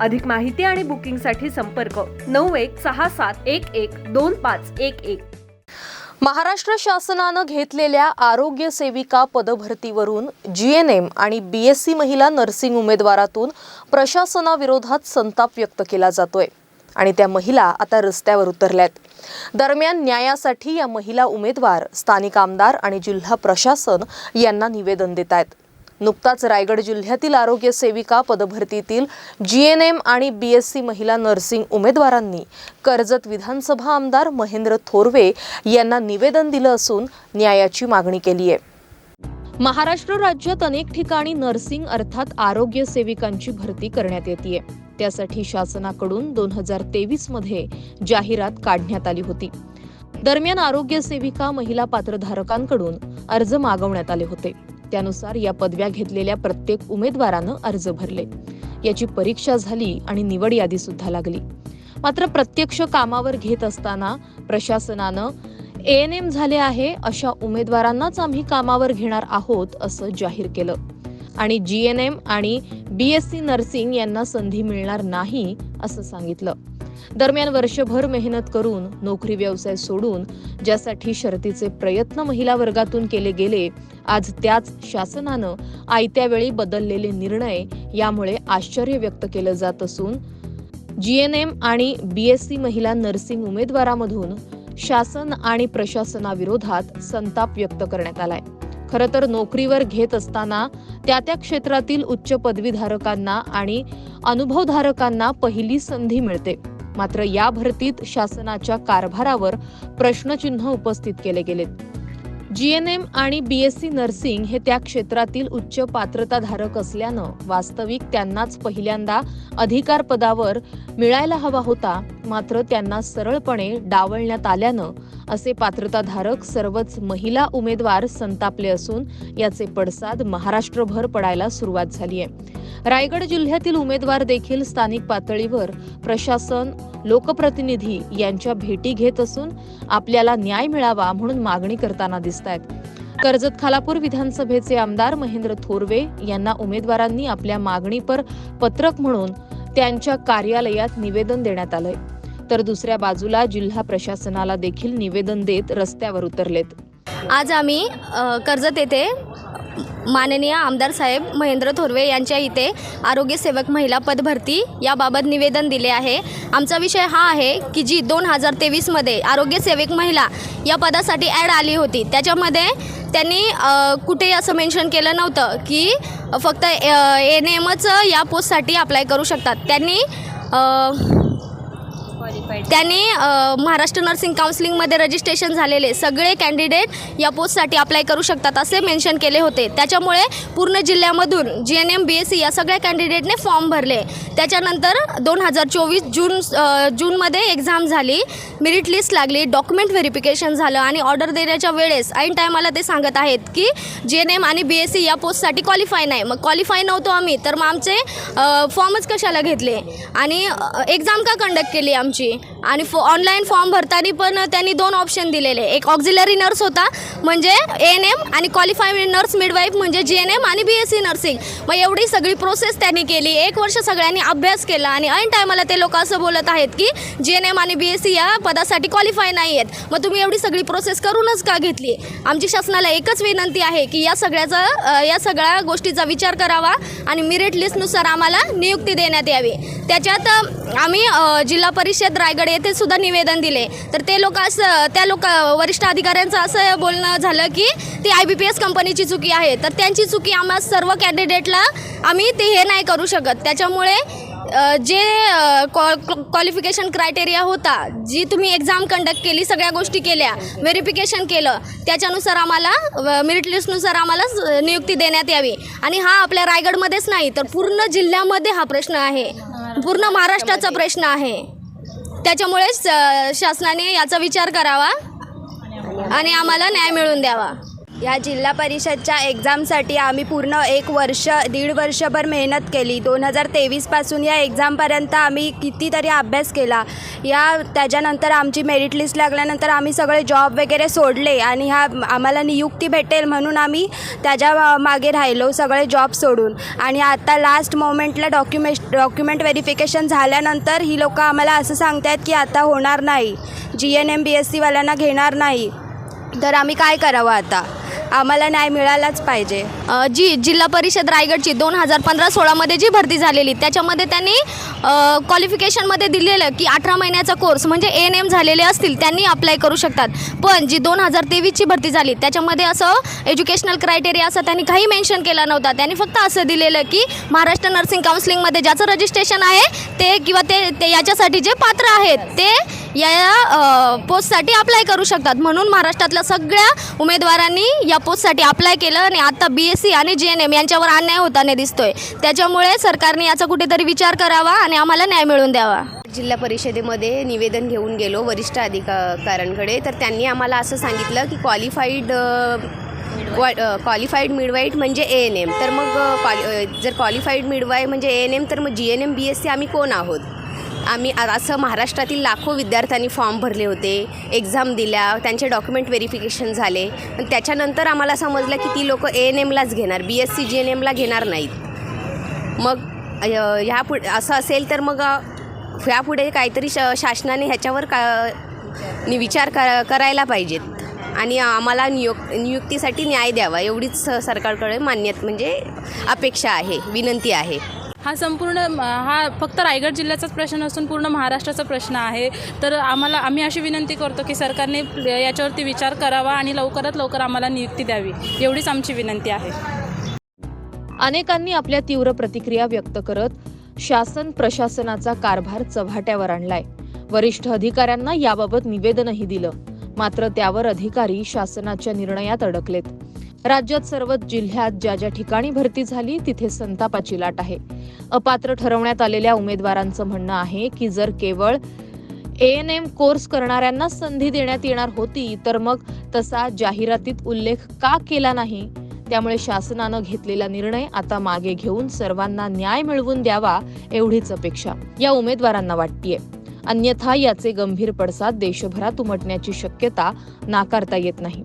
अधिक माहिती आणि बुकिंगसाठी संपर्क नऊ एक सहा सात एक एक दोन पाच एक एक. महाराष्ट्र शासनानं घेतलेल्या आरोग्य सेविका पदभरतीवरून एम आणि बी एस सी महिला नर्सिंग उमेदवारातून प्रशासनाविरोधात संताप व्यक्त केला जातोय. आणि त्या महिला आता रस्त्यावर उतरल्यात. दरम्यान न्यायासाठी या महिला उमेदवार स्थानिक आमदार आणि जिल्हा प्रशासन यांना निवेदन देत आहेत नुकताच रायगड जिल्ह्यातील आरोग्य सेविका पदभरतीतील जीएनएम आणि बीएससी महिला नर्सिंग उमेदवारांनी कर्जत विधानसभा आमदार महेंद्र थोरवे यांना निवेदन दिलं असून न्यायाची मागणी केली आहे. महाराष्ट्र राज्यात अनेक ठिकाणी नर्सिंग अर्थात आरोग्य सेविकांची भरती करण्यात येते त्यासाठी शासनाकडून दोन हजार तेवीसमध्ये जाहिरात काढण्यात आली होती. दरम्यान आरोग्य सेविका महिला पात्रधारकांकडून अर्ज मागवण्यात आले होते. त्यानुसार या पदव्या घेतलेल्या प्रत्येक उमेदवारानं अर्ज भरले. याची परीक्षा झाली आणि निवड यादी सुद्धा लागली. मात्र प्रत्यक्ष कामावर घेत असताना प्रशासनानं एन एम झाले आहे अशा उमेदवारांनाच आम्ही कामावर घेणार आहोत असं जाहीर केलं. आणि जी एन एम आणि बी एस सी नर्सिंग यांना संधी मिळणार नाही असं सांगितलं. दरम्यान वर्षभर मेहनत करून नोकरी व्यवसाय सोडून ज्यासाठी शर्तीचे प्रयत्न महिला वर्गातून केले गेले आज त्याच शासनानं आयत्या वेळी बदललेले निर्णय यामुळे आश्चर्य व्यक्त केलं जात असून जीएनएम आणि बीएससी महिला नर्सिंग उमेदवारामधून शासन आणि प्रशासनाविरोधात संताप व्यक्त करण्यात आलाय. खरं तर नोकरीवर घेत असताना त्या त्या क्षेत्रातील उच्च पदवीधारकांना आणि अनुभवधारकांना पहिली संधी मिळते. मात्र या भरतीत शासनाच्या कारभारावर प्रश्नचिन्ह उपस्थित केले गेलेत. जीएनएम आणि बीएससी नर्सिंग हे त्या क्षेत्रातील उच्च पात्रताधारक असल्यानं वास्तविक त्यांनाच पहिल्यांदा अधिकार पदावर मिळायला हवा होता मात्र त्यांना सरळपणे डावलण्यात आल्यानं असे पात्रताधारक सर्वच महिला उमेदवार संतापले असून याचे पडसाद महाराष्ट्रभर पडायला सुरुवात झाली आहे रायगड जिल्ह्यातील उमेदवार देखील स्थानिक पातळीवर प्रशासन लोकप्रतिनिधी यांच्या भेटी घेत असून आपल्याला न्याय मिळावा म्हणून मागणी करताना दिसत आहेत कर्जत खालापूर विधानसभेचे आमदार महेंद्र थोरवे यांना उमेदवारांनी आपल्या मागणीपर पत्रक म्हणून त्यांच्या कार्यालयात निवेदन देण्यात आलंय. तर दुसऱ्या बाजूला जिल्हा प्रशासनाला देखील निवेदन देत रस्त्यावर उतरलेत. आज आम्ही कर्जत येथे माननीय आमदार साहेब महेंद्र थोरवे यांच्या इथे आरोग्य सेवक महिला पदभरती याबाबत निवेदन दिले आहे. आमचा विषय हा आहे की जी दोन हजार तेवीसमध्ये आरोग्य सेवक महिला या पदासाठी ॲड आली होती त्याच्यामध्ये त्यांनी कुठे कुठेही असं मेन्शन केलं नव्हतं की फक्त एन एमच या पोस्टसाठी अप्लाय करू शकतात. त्यांनी त्यांनी महाराष्ट्र नर्सिंग काउन्सिलिंगमध्ये रजिस्ट्रेशन झालेले सगळे कॅन्डिडेट या पोस्टसाठी अप्लाय करू शकतात असे मेन्शन केले होते. त्याच्यामुळे पूर्ण जिल्ह्यामधून G N M B S C या सगळ्या कॅन्डिडेटने फॉर्म भरले. त्याच्यानंतर दोन हजार चोवीस जून जूनमध्ये एक्झाम झाली. मेरिट लिस्ट लागली डॉक्युमेंट व्हेरिफिकेशन झालं आणि ऑर्डर देण्याच्या वेळेस ऐन टायमाला ते सांगत आहेत की जे एन एम आणि बी एस सी या पोस्टसाठी क्वालिफाय नाही. मग क्वालिफाय नव्हतो आम्ही तर मग आमचे फॉर्मच कशाला घेतले? आणि एक्झाम का कंडक्ट केली आमची? आणि फो ऑनलाईन फॉर्म भरताना पण त्यांनी दोन ऑप्शन दिलेले. एक ऑक्झिलरी नर्स होता म्हणजे ए एन एम आणि क्वालिफाय नर्स मिडवाईफ म्हणजे जी एन एम आणि बी एस सी नर्सिंग मग एवढी सगळी प्रोसेस त्यांनी केली. एक वर्ष सगळ्यांनी अभ्यास केला आणि ऐन टायमाला ते लोक असं बोलत आहेत की जी एन एम आणि बी एस सी या पदासाठी क्वालिफाय नाही आहेत मग तुम्ही एवढी सगळी प्रोसेस करूनच का घेतली? आमची शासनाला एकच विनंती आहे की या सगळ्याचा या सगळ्या गोष्टीचा विचार करावा आणि मेरिट लिस्टनुसार आम्हाला नियुक्ती देण्यात यावी. त्याच्यात आम्ही जिल्हा परिषद रायगड येथे सुद्धा निवेदन दिले. तर ते लोक असं त्या लोक वरिष्ठ अधिकाऱ्यांचं असं बोलणं झालं की ती आय बी पी एस कंपनीची चुकी आहे. तर त्यांची चुकी आम्हा सर्व कॅन्डिडेटला आम्ही ते हे नाही करू शकत. त्याच्यामुळे अ, जे क्वालिफिकेशन क्रायटेरिया होता जी तुम्ही एक्झाम कंडक्ट केली सगळ्या गोष्टी केल्या व्हेरिफिकेशन केलं त्याच्यानुसार आम्हाला मेरिट लिस्टनुसार आम्हाला नियुक्ती देण्यात यावी. आणि हा आपल्या रायगडमध्येच नाही तर पूर्ण जिल्ह्यामध्ये हा प्रश्न आहे. पूर्ण महाराष्ट्राचा प्रश्न आहे. त्याच्यामुळेच शासनाने याचा विचार करावा आणि आम्हाला न्याय मिळवून द्यावा. या जिल्हा परिषदच्या एक्झामसाठी आम्ही पूर्ण एक वर्ष दीड वर्षभर मेहनत केली. दोन हजार तेवीसपासून या एक्झामपर्यंत आम्ही कितीतरी अभ्यास केला. या त्याच्यानंतर आमची मेरिट लिस्ट लागल्यानंतर आम्ही सगळे जॉब वगैरे सोडले आणि ह्या आम्हाला नियुक्ती भेटेल म्हणून आम्ही त्याच्यामागे राहिलो सगळे जॉब सोडून. आणि आता लास्ट मोमेंटला डॉक्युमेंट डॉक्युमेंट व्हेरिफिकेशन झाल्यानंतर ही लोकं आम्हाला असं सांगतायत की आता होणार नाही. G N M B S सीवाल्यांना घेणार नाही. तर आम्ही काय करावं आता? आम्हाला न्याय मिळालाच पाहिजे. अ, जी जिल्हा परिषद रायगडची दोन हजार पंधरा सोळामध्ये जी भरती झालेली त्याच्यामध्ये त्यांनी क्वालिफिकेशनमध्ये दिलेलं की अठरा महिन्याचा कोर्स म्हणजे एन एम झालेले असतील त्यांनी अप्लाय करू शकतात. पण जी दोन हजार तेवीसची भरती झाली त्याच्यामध्ये असं एज्युकेशनल क्रायटेरिया असं त्यांनी काही मेन्शन केला नव्हता. त्यांनी फक्त असं दिलेलं की महाराष्ट्र नर्सिंग काउन्सिलिंगमध्ये ज्याचं रजिस्ट्रेशन आहे ते किंवा ते ते याच्यासाठी जे पात्र आहेत ते या पोस्टसाठी अप्लाय करू शकतात. म्हणून महाराष्ट्रातल्या सगळ्या उमेदवारांनी या पोस्टसाठी अप्लाय केलं आणि आता बी एस सी आणि जे एन एम यांच्यावर अन्याय होताना दिसतोय. त्याच्यामुळे सरकारने याचा कुठेतरी विचार करावा आणि आम्हाला न्याय मिळवून द्यावा. जिल्हा परिषदेमध्ये निवेदन घेऊन गेलो वरिष्ठ अधिकाऱ्यांकडे. तर त्यांनी आम्हाला असं सांगितलं की क्वालिफाईड क्वालिफाईड मिडवाईट म्हणजे ए एन एम तर मग क्वालि जर क्वालिफाईड मिडवाय म्हणजे ए एन एम तर मग G N M B S C आम्ही कोण आहोत? आम्ही असं महाराष्ट्रातील लाखो विद्यार्थ्यांनी फॉर्म भरले होते एक्झाम दिल्या त्यांचे डॉक्युमेंट व्हेरिफिकेशन झाले. पण त्याच्यानंतर आम्हाला समजलं की ती लोकं ए एन एमलाच घेणार B S C G N एमला घेणार नाहीत. मग ह्या पु असं असेल तर मग ह्यापुढे काहीतरी श शासनाने ह्याच्यावर का नि विचार कर करायला पाहिजेत. आणि आम्हाला नियुक् नियुक्तीसाठी न्याय द्यावा एवढीच सरकारकडे मान्यत म्हणजे अपेक्षा आहे विनंती आहे. हा संपूर्ण हा फक्त रायगड जिल्ह्याचाच प्रश्न नसून पूर्ण महाराष्ट्राचा प्रश्न आहे. तर आम्हाला आम्ही अशी विनंती करतो की सरकारने याच्यावरती विचार करावा आणि लवकरात लवकर आम्हाला नियुक्ती द्यावी. एवढीच आमची विनंती आहे. अनेकांनी आपल्या तीव्र प्रतिक्रिया व्यक्त करत शासन प्रशासनाचा कारभार चव्हाट्यावर आणलाय. वरिष्ठ अधिकाऱ्यांना याबाबत निवेदनही दिलं. मात्र त्यावर अधिकारी शासनाच्या निर्णयात अडकलेत. राज्यात सर्वच जिल्ह्यात ज्या ज्या ठिकाणी भरती झाली तिथे संतापाची लाट आहे. अपात्र ठरवण्यात आलेल्या उमेदवारांचं म्हणणं आहे की जर केवळ एन एम कोर्स करणाऱ्यांना संधी देण्यात येणार होती तर मग तसा जाहिरातीत उल्लेख का केला नाही? त्यामुळे शासनानं घेतलेला निर्णय आता मागे घेऊन सर्वांना न्याय मिळवून द्यावा एवढीच अपेक्षा या उमेदवारांना वाटतीये. अन्यथा याचे गंभीर पडसाद देशभरात उमटण्याची शक्यता नाकारता येत नाही.